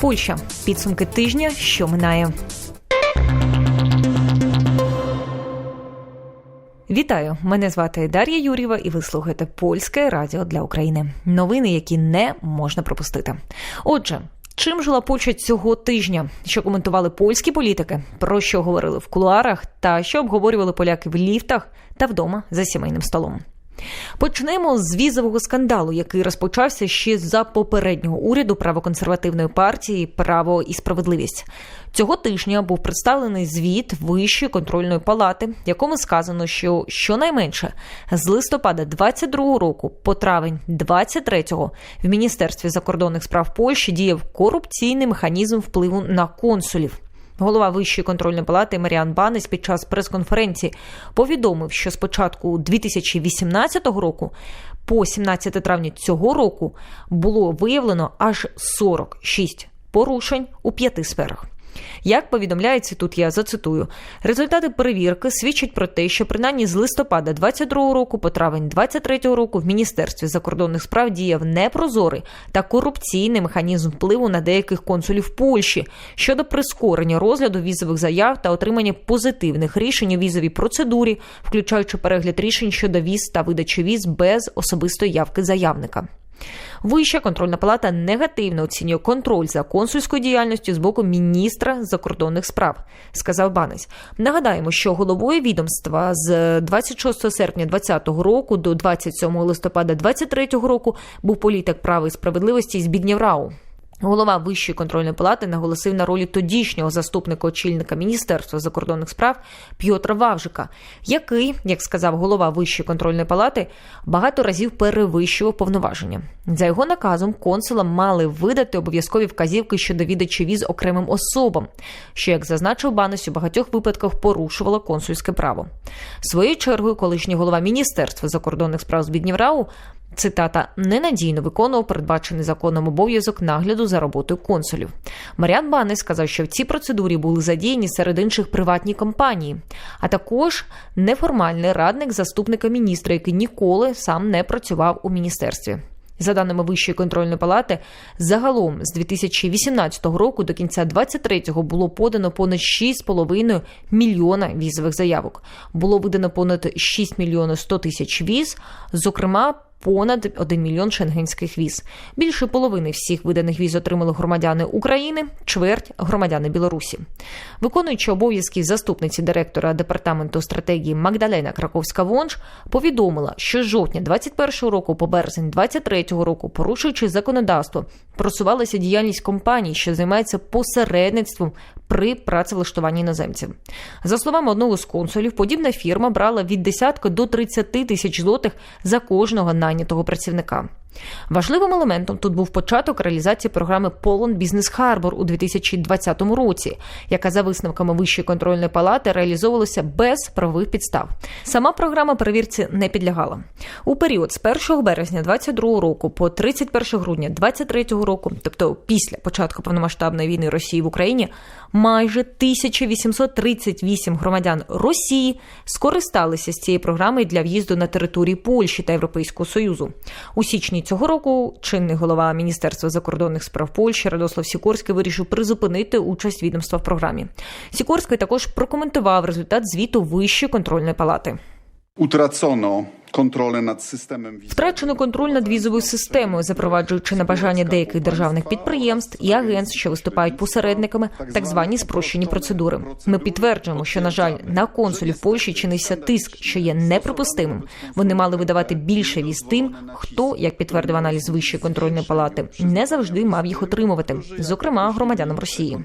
Польща. Підсумки тижня, що минає. Вітаю! Мене звати Дар'я Юрєва, і ви слухаєте польське радіо для України. Новини, які не можна пропустити. Отже. Чим жила Польща цього тижня? Що коментували польські політики? Про що говорили в кулуарах? Та що обговорювали поляки в ліфтах та вдома за сімейним столом? Почнемо з візового скандалу, який розпочався ще за попереднього уряду правоконсервативної партії Право і справедливість. Цього тижня був представлений звіт Вищої контрольної палати, в якому сказано, що щонайменше з листопада 22 року по травень 23-го в міністерстві закордонних справ Польщі діяв корупційний механізм впливу на консулів. Голова Вищої контрольної палати Маріан Банес під час прес-конференції повідомив, що з початку 2018 року по 17 травня цього року було виявлено аж 46 порушень у п'яти сферах. Як повідомляється тут, я зацитую, результати перевірки свідчать про те, що принаймні з листопада 22 року по травень 23 року в міністерстві закордонних справ діяв непрозорий та корупційний механізм впливу на деяких консулів Польщі щодо прискорення розгляду візових заяв та отримання позитивних рішень у візовій процедурі, включаючи перегляд рішень щодо віз та видачі віз без особистої явки заявника. Вища контрольна палата негативно оцінює контроль за консульською діяльністю з боку міністра закордонних справ, сказав Банець. Нагадаємо, що головою відомства з 26 серпня 2020 року до 27 листопада 2023 року був політик права і справедливості Збігнєв Рау. Голова Вищої контрольної палати наголосив на ролі тодішнього заступника очільника Міністерства закордонних справ П'єтра Вавжика, який, як сказав голова Вищої контрольної палати, багато разів перевищував повноваження. За його наказом консула мали видати обов'язкові вказівки щодо віддачі віз окремим особам, що, як зазначив Банес, у багатьох випадках порушувало консульське право. Своєю чергою, колишній голова Міністерства закордонних справ Збігнєв Рау Цитата ненадійно виконував передбачений законом обов'язок нагляду за роботою консулів. Маріан Банес сказав, що в цій процедурі були задіяні серед інших приватні компанії, а також неформальний радник заступника міністра, який ніколи сам не працював у міністерстві. За даними Вищої контрольної палати, загалом з 2018 року до кінця 2023-го було подано понад 6,5 мільйона візових заявок. Було видано понад 6 мільйонів 100 тисяч віз, зокрема понад 1 мільйон шенгенських віз. Більше половини всіх виданих віз отримали громадяни України, чверть громадяни Білорусі. Виконуючи обов'язки заступниці директора департаменту стратегії Магдалена Краковська Вонж повідомила, що з жовтня 21 року по березень 23 року, порушуючи законодавство, просувалася діяльність компаній, що займається посередництвом при працевлаштуванні іноземців. За словами одного з консулів, подібна фірма брала від десятка до 30 тисяч злотих за кожного найнятого працівника. Важливим елементом тут був початок реалізації програми Полон Бізнес Харбор у 2020 році, яка за висновками Вищої контрольної палати реалізовувалася без правових підстав. Сама програма перевірці не підлягала у період з 1 березня 2022 року по 31 грудня 2023 року, тобто після початку повномасштабної війни Росії в Україні, майже 1838 громадян Росії скористалися з цієї програми для в'їзду на території Польщі та Європейського Союзу. У січні цього року чинний голова Міністерства закордонних справ Польщі Радослав Сікорський вирішив призупинити участь відомства в програмі. Сікорський також прокоментував результат звіту Вищої контрольної палати. Utracono kontrolę nad systemem Втрачено контроль над візовою системою, запроваджуючи на бажання деяких державних підприємств і агентств, що виступають посередниками, так звані спрощені процедури. Ми підтверджуємо, що на жаль на консулів Польщі чинився тиск, що є неприпустимим. Вони мали видавати більше віз тим, хто, як підтвердив аналіз Вищої контрольної палати, не завжди мав їх отримувати, зокрема громадянам Росії.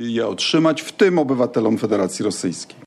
je otrzymać, w tym obywatelom Federacji Rosyjskiej.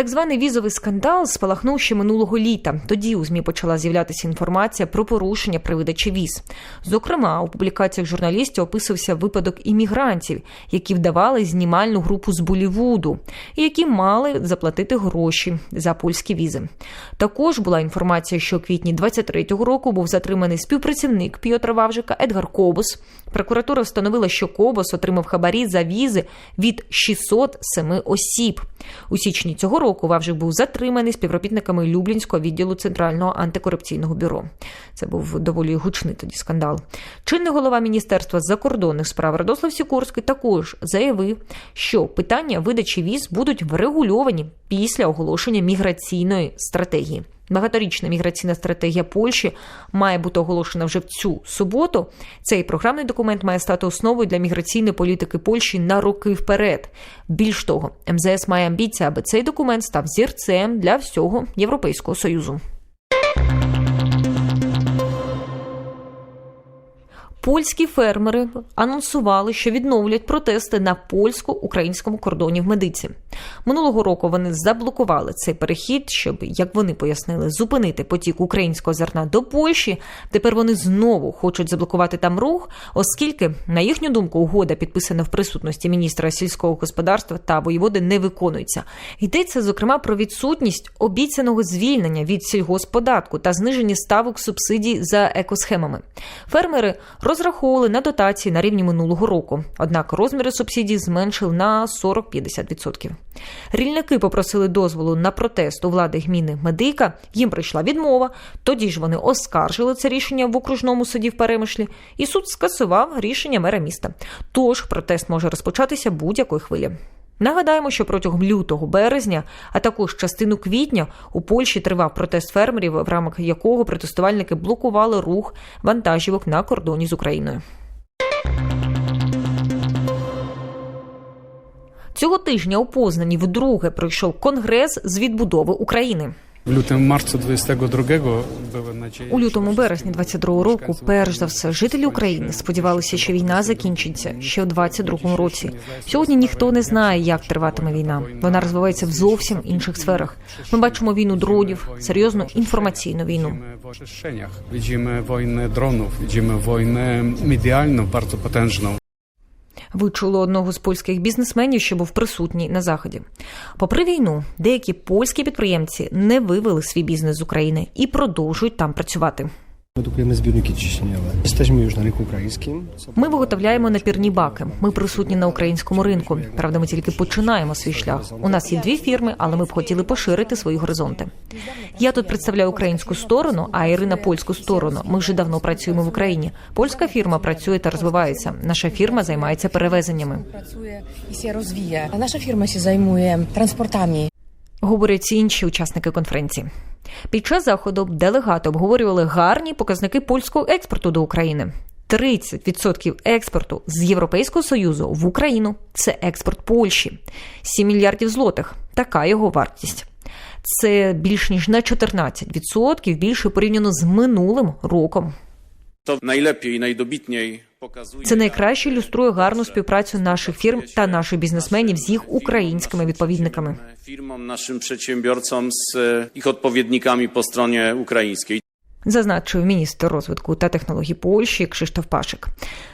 Так званий візовий скандал спалахнув ще минулого літа. Тоді у змі почала з'являтися інформація про порушення при видачі віз. Зокрема, у публікаціях журналістів описувався випадок іммігрантів, які вдавали знімальну групу з Болівуду і які мали заплатити гроші за польські візи. Також була інформація, що у квітні 23-го року був затриманий співпрацівник П'єтра Вавжика Едгар Кобус. Прокуратура встановила, що Кобус отримав хабарі за візи від 607 осіб. У січні цього року року Вавжик був затриманий співробітниками Люблінського відділу Центрального антикорупційного бюро. Це був доволі гучний тоді скандал. Чинний голова Міністерства закордонних справ Радослав Сікорський також заявив, що питання видачі віз будуть врегульовані після оголошення міграційної стратегії. Багаторічна міграційна стратегія Польщі має бути оголошена вже в цю суботу. Цей програмний документ має стати основою для міграційної політики Польщі на роки вперед. Більш того, МЗС має амбіції, аби цей документ став зірцем для всього Європейського союзу. Польські фермери анонсували, що відновлять протести на польсько-українському кордоні в медиці. Минулого року вони заблокували цей перехід, щоб, як вони пояснили, зупинити потік українського зерна до Польщі. Тепер вони знову хочуть заблокувати там рух, оскільки, на їхню думку, угода, підписана в присутності міністра сільського господарства та воєводи, не виконується. Йдеться зокрема про відсутність обіцяного звільнення від сільгосподатку та зниження ставок субсидій за екосхемами. Фермери розраховували на дотації на рівні минулого року. Однак розміри субсидій зменшили на 40-50%. Рільники попросили дозволу на протест у влади гміни Медика. Їм прийшла відмова. Тоді ж вони оскаржили це рішення в окружному суді в Перемишлі, і суд скасував рішення мера міста. Тож протест може розпочатися будь-якої хвилі. Нагадаємо, що протягом лютого березня, а також частину квітня у Польщі тривав протест фермерів, в рамках якого протестувальники блокували рух вантажівок на кордоні з Україною. Цього тижня у Познані вдруге пройшов конгрес з відбудови України. W lutym, marcu 22 były nadzieje. У лютому березні 22-го року, перш за все, жителі України сподівалися, що війна закінчиться ще у 22-му році. Сьогодні ніхто не знає, як триватиме війна. Вона розвивається в зовсім інших сферах. Ми бачимо війну дронів, серйозну інформаційну війну. Widzimy w oczyszczeniach, widzimy wojnę dronów, widzimy wojnę medialną bardzo potężną. Ви чули одного з польських бізнесменів, що був присутній на заході. Попри війну, деякі польські підприємці не вивели свій бізнес з України і продовжують там працювати. Ciśnieniowe. Jesteśmy już na rynku ukraińskim. Ми виготовляємо напірні баки. Ми присутні на українському ринку. Правда, ми тільки починаємо свій шлях. У нас є дві фірми, але ми б хотіли поширити свої горизонти. Я тут представляю українську сторону, а Ірина польську сторону. Ми вже давно працюємо в Україні. Польська фірма працює та розвивається. Наша фірма займається перевезеннями. rozwija. A nasza firma się zajmuje transportami. Говорять інші учасники конференції. Під час заходу делегати обговорювали гарні показники польського експорту до України. 30% експорту з Європейського союзу в Україну це експорт Польщі, 7 мільярдів злотих. Така його вартість. Це більш ніж на 14% більше порівняно з минулим роком. To najlepiej, najdobitniej pokazuje. Це найкраще ілюструє гарну співпрацю наших фірм та наших бізнесменів з їх українськими відповідниками. firmom, naszym przedsiębiorcom z e, ich odpowiednikami po stronie зазначив міністр розвитку та технологій Польщі Кшиштоф Пашик.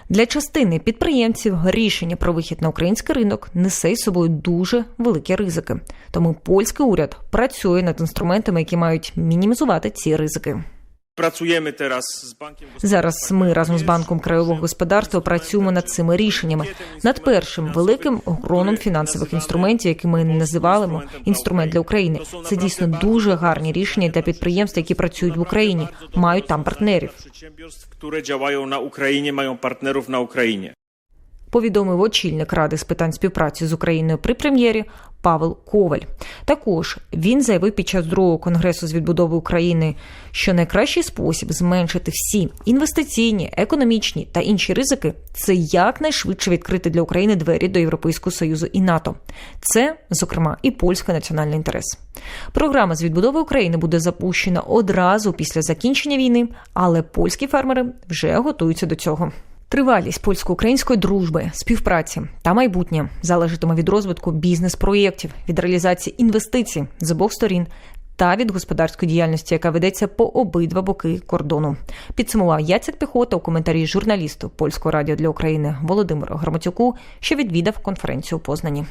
Для частини підприємців рішення про вихід на український ринок несе із собою дуже великі ризики. Тому польський уряд працює над інструментами, які мають мінімізувати ці ризики. Pracujemy зараз з банком Зараз ми разом з банком краєвого господарства працюємо над цими рішеннями, над першим великим гроном фінансових інструментів, які ми називаємо інструмент для України. Це дійсно дуже гарні рішення для підприємств, які працюють в Україні, мають там партнерів. przedsiębiorstw, які działają на Україні, мають партнерів на Ukrainie. Повідомив очільник ради з питань співпраці з Україною при прем'єрі Павел Коваль. Також він заявив під час другого конгресу з відбудови України, що найкращий спосіб зменшити всі інвестиційні, економічні та інші ризики це якнайшвидше відкрити для України двері до Європейського союзу і НАТО. Це, зокрема, і польський національний інтерес. Програма з відбудови України буде запущена одразу після закінчення війни, але польські фермери вже готуються до цього. Тривалість польсько-української дружби, співпраці та майбутнє залежатиме від розвитку бізнес-проєктів, від реалізації інвестицій з обох сторін та від господарської діяльності, яка ведеться по обидва боки кордону. Підсумував Яцек Піхота у коментарі журналісту польського радіо для України Володимиру Громатюку, що відвідав конференцію у Познані.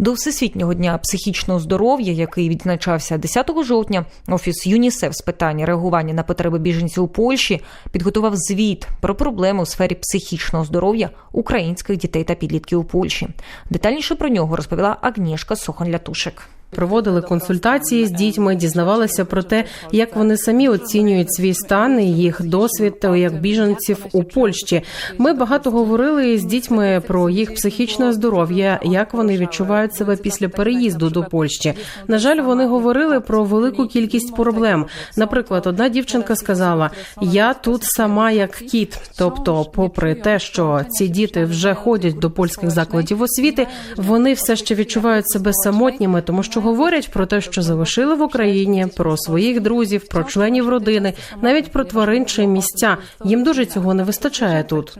До Всесвітнього дня психічного здоров'я, який відзначався 10 жовтня, офіс ЮНІСЕФ з питань реагування на потреби біженців у Польщі підготував звіт про проблеми у сфері психічного здоров'я українських дітей та підлітків у Польщі. Детальніше про нього розповіла Агнішка Сохон-Лятушек. Проводили консультації з дітьми, дізнавалися про те, як вони самі оцінюють свій стан і їх досвід як біженців у Польщі. Ми багато говорили з дітьми про їх психічне здоров'я, як вони відчувають себе після переїзду до Польщі. На жаль, вони говорили про велику кількість проблем. Наприклад, одна дівчинка сказала: Я тут сама як кіт. Тобто, попри те, що ці діти вже ходять до польських закладів освіти, вони все ще відчувають себе самотніми, тому що говорять про те, що залишили в Україні, про своїх друзів, про членів родини, навіть про тварин чи місця. Їм дуже цього не вистачає тут.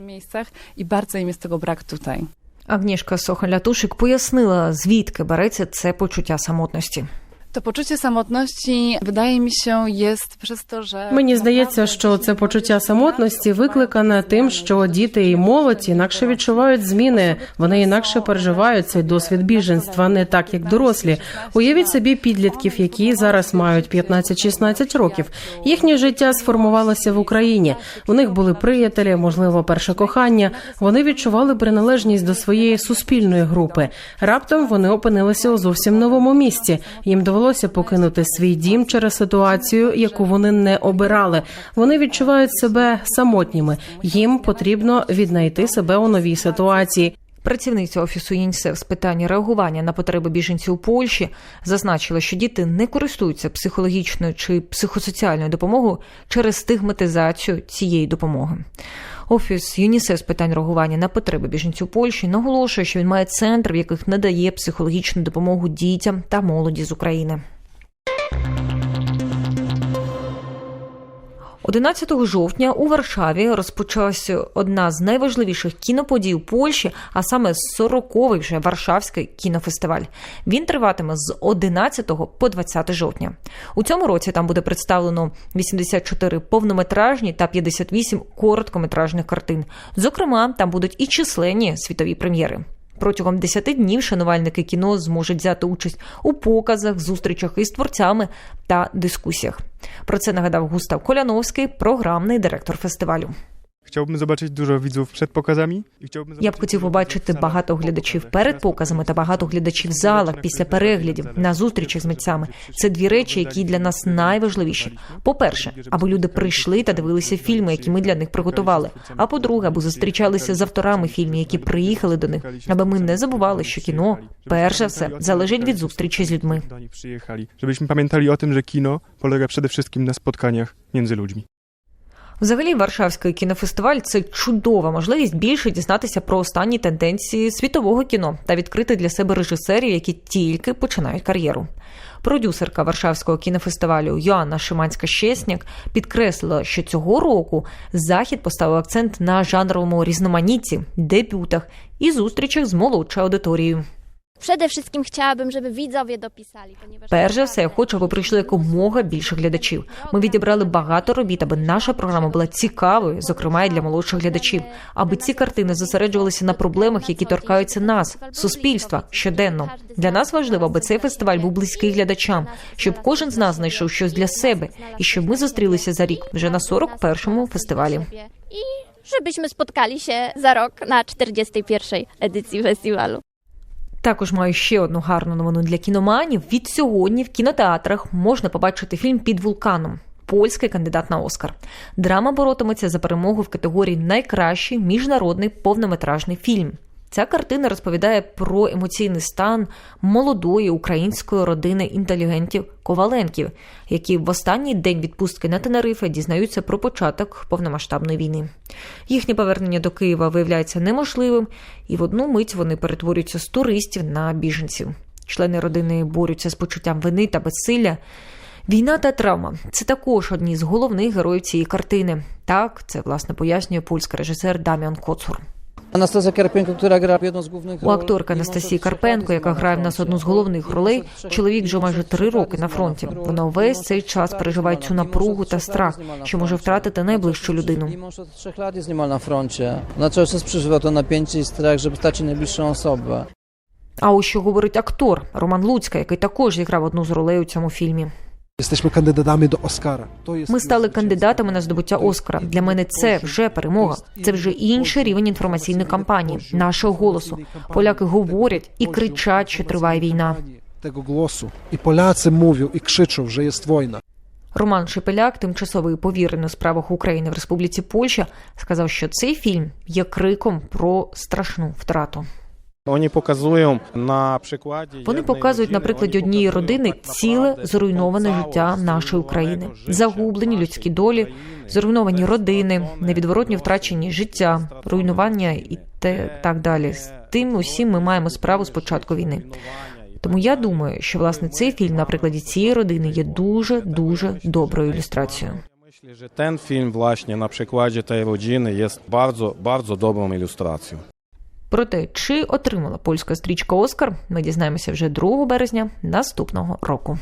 і барце їм цього брак тут. Агнішка tutaj. Пояснила, звідки береться це почуття самотності. To poczucie samotności, wydaje mi się, jest przez to, że. Мені здається, що це почуття самотності викликане тим, що діти і молодь інакше відчувають зміни. Вони інакше переживають цей досвід біженства, не так як дорослі. Уявіть собі підлітків, які зараз мають 15-16 років. Їхнє життя сформувалося в Україні. У них були приятелі, можливо, перше кохання. Вони відчували приналежність до своєї суспільної групи. Раптом вони опинилися у зовсім новому місці. Їм довелося покинути свій дім через ситуацію, яку вони не обирали. Вони відчувають себе самотніми. Їм потрібно віднайти себе у новій ситуації. Працівниця офісу ЮНІСЕФ з питань реагування на потреби біженців у Польщі зазначила, що діти не користуються психологічною чи психосоціальною допомогою через стигматизацію цієї допомоги. Офіс ЮНІСЕФ з питань реагування на потреби біженців Польщі наголошує, що він має центр, в яких надає психологічну допомогу дітям та молоді з України. 11 жовтня у Варшаві розпочалася одна з найважливіших кіноподій у Польщі, а саме 40-й вже Варшавський кінофестиваль. Він триватиме з 11 по 20 жовтня. У цьому році там буде представлено 84 повнометражні та 58 короткометражних картин. Зокрема, там будуть і численні світові прем'єри. Протягом 10 днів шанувальники кіно зможуть взяти участь у показах, зустрічах із творцями та дискусіях. Про це нагадав Густав Коляновський, програмний директор фестивалю. Chciałbym zobaczyć dużo widzów przed pokazami i chciałbym Я б хотів побачити багато глядачів перед показами та багато глядачів в залах після переглядів на зустрічах з митцями. Це дві речі, які для нас найважливіші. По-перше, аби люди прийшли та дивилися фільми, які ми для них приготували. А по-друге, аби зустрічалися з авторами фільмів, які приїхали до них, аби ми не забували, що кіно перш за все залежить від зустрічі з людьми. przyjechali. Żebyśmy pamiętali o tym, że kino polega przede wszystkim na spotkaniach między ludźmi. Взагалі, Варшавський кінофестиваль це чудова можливість більше дізнатися про останні тенденції світового кіно та відкрити для себе режисерів, які тільки починають кар'єру. Продюсерка Варшавського кінофестивалю Йоанна Шиманська щесняк підкреслила, що цього року захід поставив акцент на жанровому різноманітті, дебютах і зустрічах з молодшою аудиторією. Przede wszystkim chciałabym, żeby widzowie dopisali, ponieważ Перш за все, я хочу, аби прийшло якомога більше глядачів. Ми відібрали багато робіт, аби наша програма була цікавою, зокрема і для молодших глядачів, аби ці картини зосереджувалися на проблемах, які торкаються нас, суспільства щоденно. Для нас важливо, аби цей фестиваль був близький глядачам, щоб кожен з нас знайшов щось для себе, і щоб ми зустрілися за рік вже на 41-му фестивалі. i żebyśmy spotkali się za rok na 41. edycji festiwalu. Також маю ще одну гарну новину для кіноманів. Від сьогодні в кінотеатрах можна побачити фільм під вулканом. Польський кандидат на Оскар. Драма боротиметься за перемогу в категорії Найкращий міжнародний повнометражний фільм. Ця картина розповідає про емоційний стан молодої української родини інтелігентів Коваленків, які в останній день відпустки на Тенерифе дізнаються про початок повномасштабної війни. Їхнє повернення до Києва виявляється неможливим, і в одну мить вони перетворюються з туристів на біженців. Члени родини борються з почуттям вини та безсилля. Війна та травма це також одні з головних героїв цієї картини. Так, це власне пояснює польський режисер Даміан Коцур. Анастасія Карпенко, яка грає одну з головних У акторки Анастасії Карпенко, яка грає в нас одну з головних ролей, чоловік вже майже три роки на фронті. Вона увесь цей час переживає цю напругу та страх, що може втратити найближчу людину. Ona cały czas przeżywa to napięcie i strach, żeby stracić najbliższą osobę. А ось що говорить актор Роман Луцька, який також зіграв одну з ролей у цьому фільмі. Jesteśmy kandydatami do Oscara. To Ми стали кандидатами на здобуття Оскара. Для мене це вже перемога. Це вже інший рівень інформаційної кампанії, нашого голосу. Поляки говорять і кричать, що триває війна. tego głosu. I Polacy mówią i krzyczą, że jest wojna. Роман Шепеляк, тимчасовий повірений у справах України в Республіці Польща, сказав, що цей фільм є криком про страшну втрату. Вони показують на прикладі. Вони показують на прикладі однієї родини ціле зруйноване життя нашої України, загублені людські долі, зруйновані родини, невідворотні втрачені життя, руйнування і те так далі. З тим усім ми маємо справу з початку війни. Тому я думаю, що власне цей фільм на прикладі цієї родини є дуже дуже доброю ілюстрацією. Że ten film właśnie na przykładzie tej rodziny jest bardzo, bardzo dobrą ilustracją. Про те, чи отримала польська стрічка Оскар, ми дізнаємося вже 2 березня наступного року.